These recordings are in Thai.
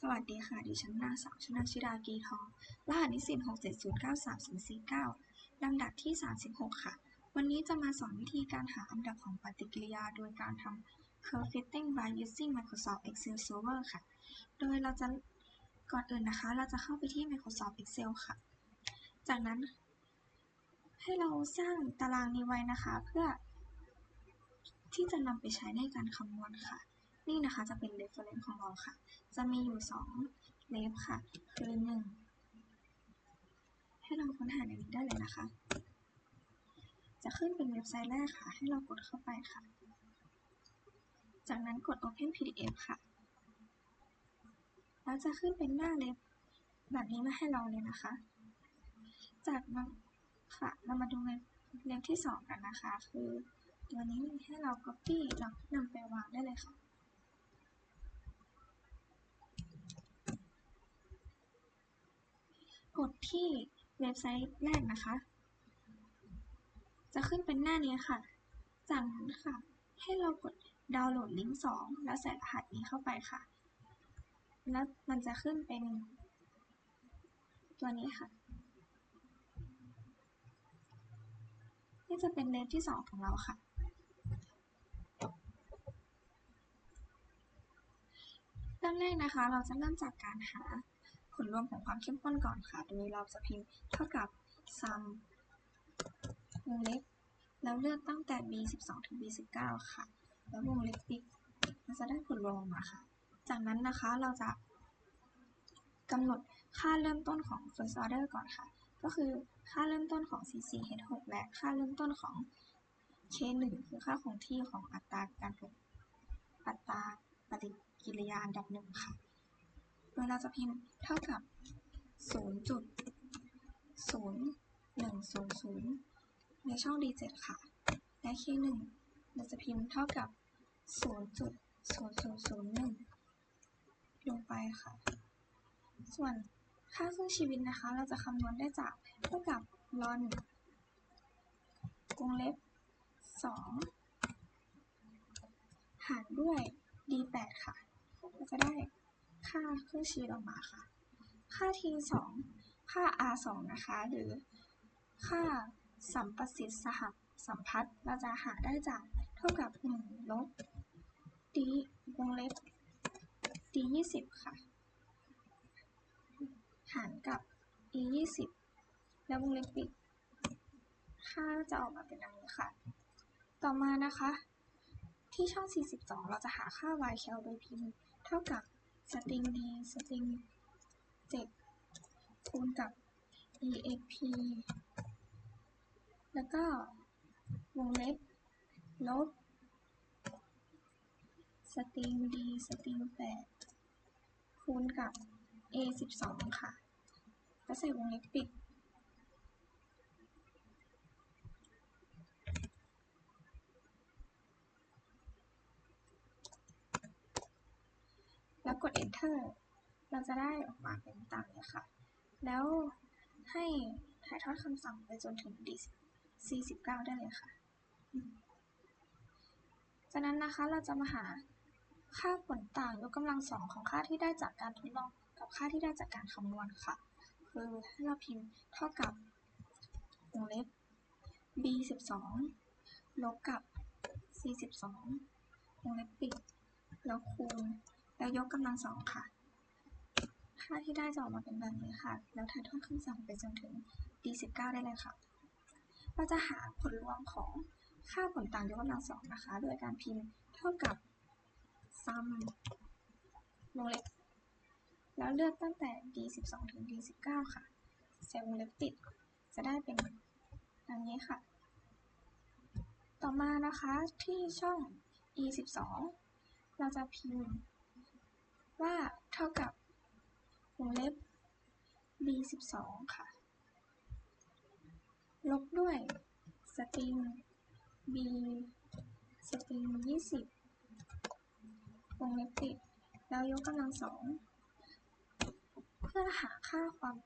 สวัสดีค่ะ ดิฉันนางสาวชนาชิดากีทอง รหัสนิสิต6709349ลำดับที่ 36 ค่ะ วันนี้จะมาสอนวิธีการหาอันดับของปฏิกิริยาโดยการทำ curve fitting by using Microsoft Excel Server ค่ะ โดยเราจะก่อนอื่นนะคะ เราจะเข้าไปที่ Microsoft Excel ค่ะ จากนั้น ให้เราสร้างตารางนี้ไว้นะคะ เพื่อที่จะนำไปใช้ในการคำนวณค่ะ นี่นะคะจะเป็น reference ของเราค่ะ จะมีอยู่2เลฟค่ะ คือ 1 ให้เราค้นหาในนี้ได้เลยนะคะ จะขึ้นเป็นเว็บไซต์แรกค่ะ ให้เรากดเข้าไปค่ะ จากนั้นกด Open PDF ค่ะแล้วจะขึ้นเป็นหน้าเล็บแบบนี้มาให้เราเลยนะคะ จากนั้นค่ะ เรามาดูเล็บที่ 2 กันนะคะ คือตัวนี้ให้เรา Copy แล้วนำไปวางได้เลยค่ะ กดที่เว็บไซต์แรกนะคะ จะขึ้นเป็นหน้านี้ค่ะ จากนั้นค่ะ ให้เรากดดาวน์โหลดลิงก์2แล้วใส่รหัสนี้เข้าไปค่ะ แล้วมันจะขึ้นเป็น ตัวนี้ค่ะ นี่จะเป็นเลนที่ 2 ของเราค่ะ เริ่มแรกนะคะ เราจะเริ่มจากการหา ผลรวมของความเข้มข้นก่อนค่ะ โดยเราจะพิมพ์เท่ากับ sum วงเล็บแล้วเลือกตั้งแต่ b12 ถึง b19 ค่ะ แล้ววงเล็บปิดเราจะได้ผลรวมออกมาค่ะ จากนั้นนะคะเราจะกำหนดค่าเริ่มต้นของ first order ก่อนค่ะ ก็คือค่าเริ่มต้นของ CCH6 และค่าเริ่มต้นของ K1 คือค่าคงที่ของอัตราการเกิดอัตราปฏิกิริยาอันดับหนึ่งค่ะ โดยเราจะพิมพ์เท่ากับ 0.0100 ในช่อง D7 ค่ะ และ K1 เราจะพิมพ์เท่ากับ 0.0001 ลงไปค่ะ ส่วนค่าครึ่งชีวิตนะคะ เราจะคำนวณได้จากเท่ากับ ln วงเล็บ 2 หารด้วย D8 ค่ะ ก็จะได้ ค่าเครื่องชีวิตออกมาค่ะ ค่า T2 ค่า R2 นะคะ หรือค่าสัมประสิทธิ์สหสัมพัทธ์เราจะหาได้จากเท่ากับ 1 ลบ D วงเล็บ D20 ค่ะ หารกับ e 20แล้ววงเล็บปิด ค่าจะออกมาเป็นดังนี้ค่ะ ต่อมานะคะ ที่ช่อง 42 เราจะหาค่า y cal โดยพิมพ์เท่ากับ string d string 7คูณกับ exp แล้วก็วงเล็บลบ string d string 8คูณกับ a 12 ค่ะ แล้วใส่วงเล็บปิด แล้วกด enter เราจะได้ออกมาเป็นตามนี้ค่ะ แล้วให้ถ่ายทอดคำสั่งไปจนถึง D49 ได้เลยค่ะ จากนั้นนะคะเราจะมาหาค่าผลต่างยกกำลังสองของค่าที่ได้จากการทดลองกับค่าที่ได้จากการคำนวณค่ะ คือให้เราพิมพ์เท่ากับวงเล็บ b 12ลบกับ c 12วงเล็บปิด แล้วคูณ แล้วยกกำลังสองค่ะ ค่าที่ได้จะออกมาเป็นแบบนี้ค่ะ แล้วถ่ายทอดคำสั่งไปจนถึง d19 ได้เลยค่ะ เราจะหาผลรวมของค่าผลต่างยกกำลังสองนะคะ โดยการพิมพ์เท่ากับ sum วงเล็บ แล้วเลือกตั้งแต่ D12 ถึง D19 ค่ะ ใส่วงเล็บปิด จะได้เป็นดังนี้ค่ะ ต่อมานะคะที่ช่อง E12 เราจะพิมพ์ ว่าเท่ากับวงเล็บ B12 ค่ะ ลบด้วย string B string 20วงเล็บปิดแล้วยกกำลังสองเพื่อหาค่าความ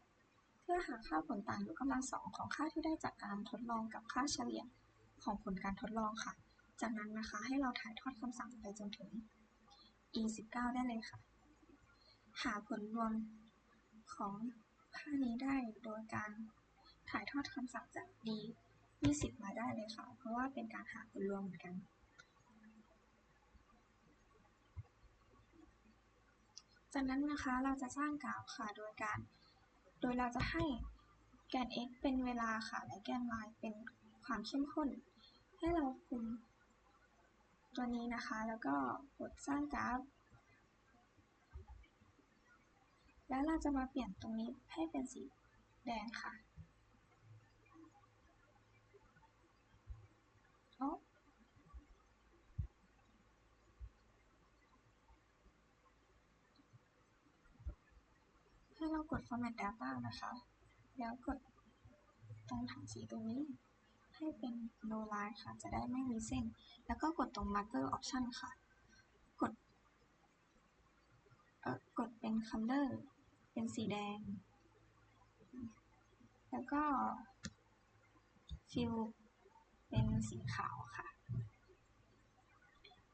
เพื่อหาค่าผลต่างยกกำลังสองของค่าที่ได้จากการทดลองกับค่าเฉลี่ยของผลการทดลองค่ะ จากนั้นนะคะให้เราถ่ายทอดคำสั่งไปจนถึง e 19ได้เลยค่ะ หาผลรวมของค่านี้ได้โดยการถ่ายทอดคำศัพท์จาก d 20 มาได้เลยค่ะ เพราะว่าเป็นการหาผลรวมเหมือนกัน จากนั้นนะคะเราจะสร้างกราฟค่ะ โดยการ โดยเราจะให้แกน x เป็นเวลาค่ะ และแกน y เป็นความเข้มข้น ให้เราคุมตัวนี้นะคะ แล้วก็กดสร้างกราฟ แล้วเราจะมาเปลี่ยนตรงนี้ให้เป็นสีแดงค่ะโอ้ให้เรากด format data นะคะ แล้วกดตรงถังสีตรงนี้ให้เป็น no line ค่ะ จะได้ไม่มีเส้น แล้วก็กดตรง marker option ค่ะ กด เอ่อ กดเป็น color เป็นสีแดง แล้วก็ fill เป็นสีขาวค่ะ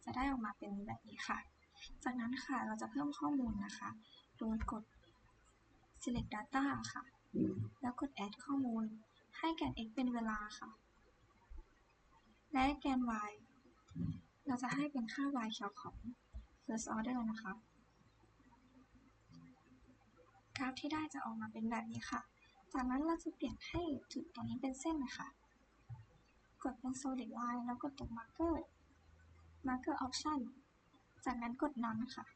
จะได้ออกมาเป็นแบบนี้ค่ะ จากนั้นค่ะเราจะเพิ่มข้อมูลนะคะ โดยกด select data ค่ะ แล้วกด add ข้อมูล ให้แกน x เป็นเวลาค่ะ และแกน y เราจะให้เป็นค่า y เขียวของ first order นะคะ กราฟที่ได้จะออกมาเป็นแบบนี้ค่ะ จากนั้นเราจะเปลี่ยนให้จุดตรงนี้เป็นเส้นนะคะ กดเป็น solid line แล้วกดตรง marker marker option จากนั้นกด none ค่ะ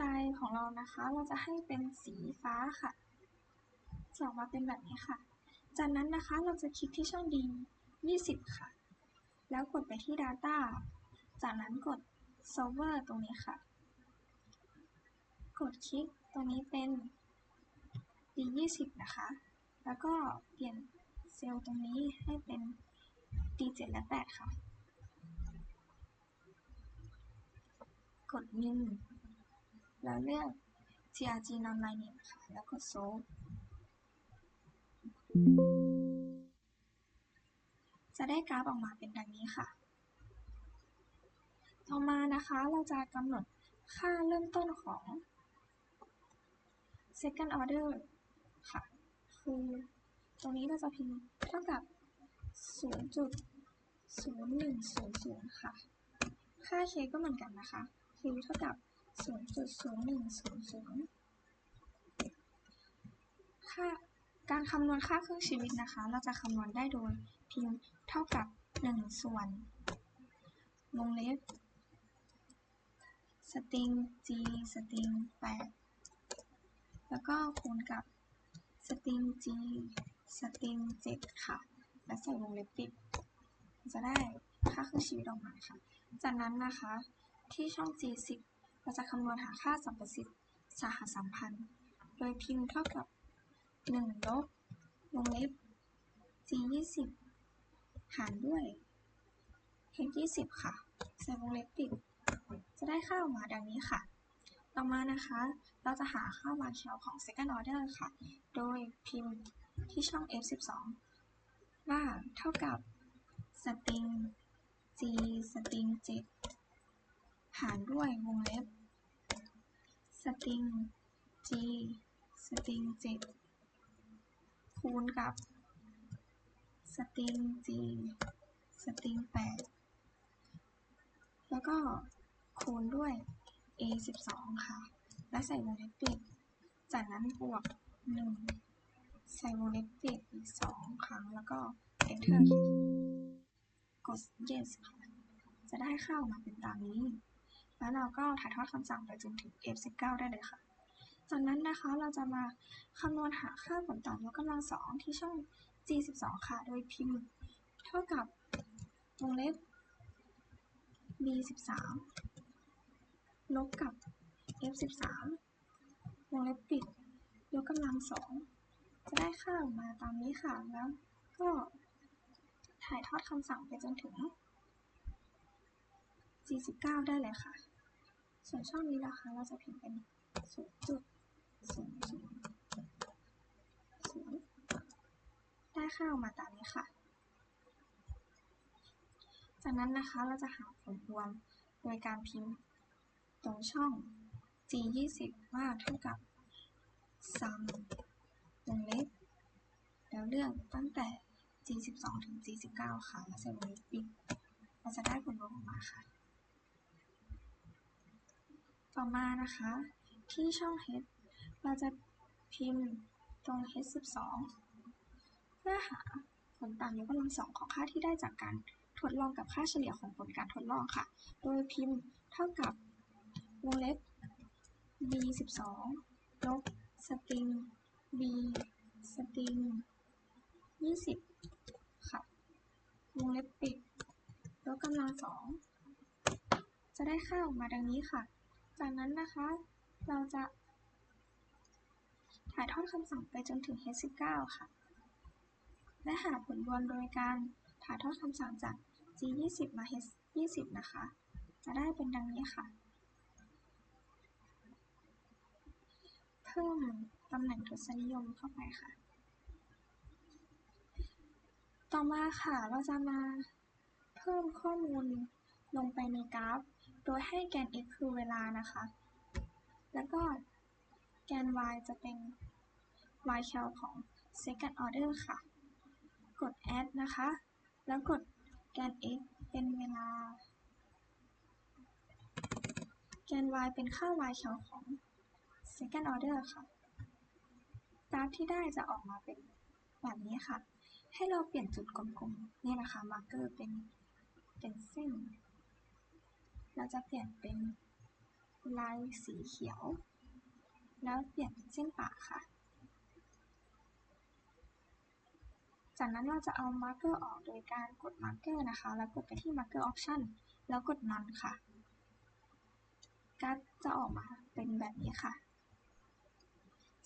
ลายของเรานะคะ เราจะให้เป็นสีฟ้าค่ะจะออกมาเป็นแบบนี้ค่ะ จากนั้นนะคะเราจะคลิกที่ช่อง D 20 ค่ะ แล้วกดไปที่ data จากนั้นกด solver ตรงนี้ค่ะ กดคลิก ตรงนี้เป็น D 20 นะคะ แล้วก็เปลี่ยนเซลล์ตรงนี้ให้เป็น D 7 และ 8 ค่ะ กด new แล้วเลือก trg non linear ค่ะ แล้วกด solve จะได้กราฟออกมาเป็นดังนี้ค่ะ ต่อมานะคะเราจะกำหนดค่าเริ่มต้นของ second order ค่ะ คือตรงนี้เราจะพิมพ์เท่ากับ 0.0100 ค่ะ ค่า k ก็เหมือนกันนะคะคือเท่ากับ 0.0100 ค่าการคำนวณค่าครึ่งชีวิตนะคะ เราจะคำนวณได้โดยพิมพ์เท่ากับ 1 ส่วนวงเล็บสตริง g สตริง8 แล้วก็คูณกับสตริง g สตริง 7 ค่ะ และใส่วงเล็บปิด จะได้ค่าครึ่งชีวิตออกมาค่ะ จากนั้นนะคะที่ช่อง g10 เราจะคำนวณหาค่าสัมประสิทธิ์สหสัมพันธ์ โดยพิมพ์เท่ากับ 1 ลบวงเล็บ g 20 หารด้วย h 20 ค่ะ ใส่วงเล็บปิด จะได้ค่าออกมาดังนี้ค่ะ ต่อมานะคะ เราจะหาค่า y เขียของ second order ค่ะ โดยพิมพ์ที่ช่อง f12 ว่าเท่ากับสตริง g สตริง7หารด้วยวงเล็บสตริง g สตริง7คูณกับสตริง g สตริง8แล้วก็คูณด้วย a 12 ค่ะ และใส่วงเล็บปิด จากนั้นบวก 1 ใส่วงเล็บปิดอีก 2 ครั้ง แล้วก็ enter กด yes ค่ะ จะได้ค่าออกมาเป็นตามนี้ แล้วเราก็ถ่ายทอดคำสั่งไปจนถึง F19 ได้เลยค่ะ จากนั้นนะคะเราจะมาคำนวณหาค่าผลต่างยกกำลังสองที่ช่อง G12 ค่ะ โดยพิมพ์ เท่ากับวงเล็บ B13 ลบกับ F13 วงเล็บปิด ยกกำลังสองจะได้ค่าออกมาตามนี้ค่ะ แล้วก็ถ่ายทอดคำสั่งไปจนถึง G19 ได้เลยค่ะ ส่วนช่องนี้นะคะเราจะพิมพ์เป็น 0.000ได้ค่าออกมาตามนี้ค่ะ จากนั้นนะคะเราจะหาผลรวมโดยการพิมพ์ ตรงช่อง g 20มากเท่ากับ sum วงเล็บแล้วเลือกตั้งแต่ g 12ถึง g 19ค่ะ แล้วใส่วงเล็บปิดเราจะได้ผลรวมออกมาค่ะ ต่อมานะคะ ที่ช่อง h เราจะพิมพ์ตรง h 12เพื่อหาผลต่างยกกำลังสองของค่าที่ได้จากการทดลองกับค่าเฉลี่ยของผลการทดลองค่ะ โดยพิมพ์เท่ากับ วงเล็บ b 12ลบสตริง b สตริง20ค่ะ วงเล็บปิดยกกำลังสอง จะได้ค่าออกมาดังนี้ค่ะ จากนั้นนะคะ เราจะถ่ายทอดคำสั่งไปจนถึง h19 ค่ะ และหาผลรวมโดยการถ่ายทอดคำสั่งจาก g20 มา h20 นะคะ จะได้เป็นดังนี้ค่ะ พิ่มตำแหน่งทศนิยมเข้าไปค่ะ ต่อมาค่ะเราจะมาเพิ่มข้อมูลลงไปในกราฟ โดยให้แกน x คือเวลานะคะ แล้วก็แกน y จะเป็น y cal ของ second order ค่ะ กด add นะคะ แล้วกดแกน x เป็นเวลา แกน y เป็นค่า y cal ของ second order ค่ะกราฟที่ได้จะออกมาเป็นแบบนี้ค่ะ ให้เราเปลี่ยนจุดกลมๆนี่นะคะมาร์กเกอร์เป็นเป็นเส้น เราจะเปลี่ยนเป็นลายสีเขียว แล้วเปลี่ยนเป็นเส้นป่าค่ะ จากนั้นเราจะเอามาร์กเกอร์ออกโดยการกดมาร์กเกอร์นะคะ แล้วกดไปที่มาร์กเกอร์ออปชันแล้วกด none ค่ะกราฟจะออกมาเป็นแบบนี้ค่ะ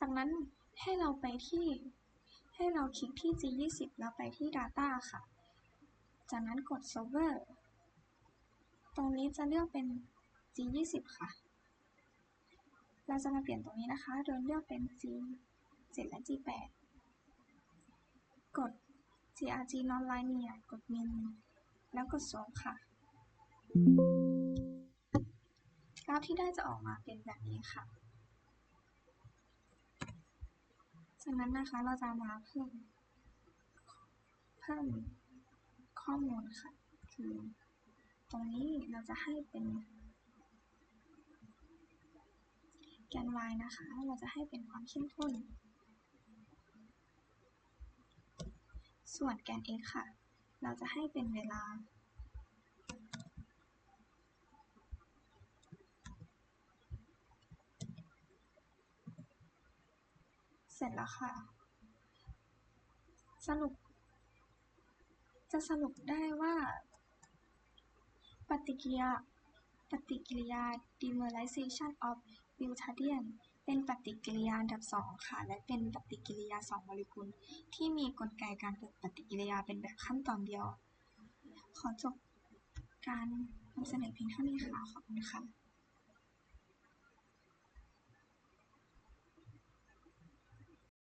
จากนั้นให้เราไปที่ ให้เราคลิกที่ G20 แล้วไปที่ Data ค่ะ จากนั้นกด Solver ตรงนี้จะเลือกเป็น G20 ค่ะ เราจะมาเปลี่ยนตรงนี้นะคะ โดยเลือกเป็น G7 และ G8 กด grg non-linear กด min แล้วกด solve ค่ะกราฟที่ได้จะออกมาเป็นแบบนี้ค่ะ จากนั้นนะคะเราจะมาเพิ่มเพิ่มข้อมูลค่ะ คือตรงนี้เราจะให้เป็นแกน y นะคะ เราจะให้เป็นความเข้มข้น ส่วนแกน x ค่ะ เราจะให้เป็นเวลา เสร็จแล้วค่ะ สรุป จะสรุปได้ว่า ปฏิกิริยาปฏิกิริยา dimerization of butadiene เป็นปฏิกิริยาอันดับสองค่ะ และเป็นปฏิกิริยาสองโมเลกุล ที่มีกลไกการเกิดปฏิกิริยาเป็นแบบขั้นตอนเดียว ขอจบการนำเสนอเพียงเท่านี้ค่ะ ขอบคุณค่ะ